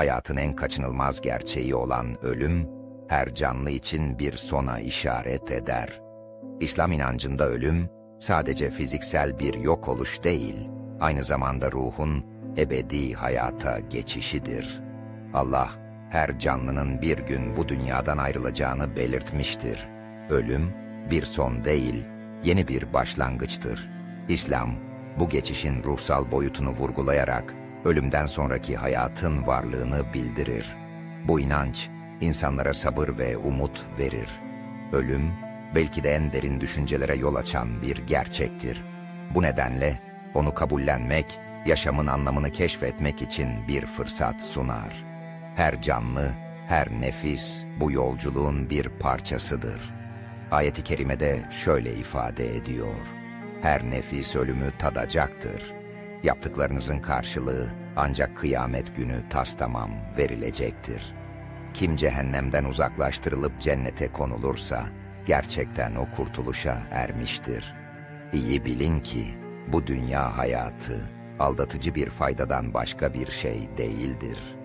hayatın en kaçınılmaz gerçeği olan ölüm, her canlı için bir sona işaret eder. İslam inancında ölüm, sadece fiziksel bir yok oluş değil, aynı zamanda ruhun ebedi hayata geçişidir. Allah, her canlının bir gün bu dünyadan ayrılacağını belirtmiştir. Ölüm, bir son değil, yeni bir başlangıçtır. İslam, bu geçişin ruhsal boyutunu vurgulayarak, ölümden sonraki hayatın varlığını bildirir. Bu inanç, insanlara sabır ve umut verir. Ölüm, belki de en derin düşüncelere yol açan bir gerçektir. Bu nedenle onu kabullenmek, yaşamın anlamını keşfetmek için bir fırsat sunar. Her canlı, her nefis bu yolculuğun bir parçasıdır. Ayet-i kerimede şöyle ifade ediyor. Her nefis ölümü tadacaktır. Yaptıklarınızın karşılığı ancak kıyamet günü tastamam verilecektir. Kim cehennemden uzaklaştırılıp cennete konulursa gerçekten o kurtuluşa ermiştir. İyi bilin ki bu dünya hayatı aldatıcı bir faydadan başka bir şey değildir.''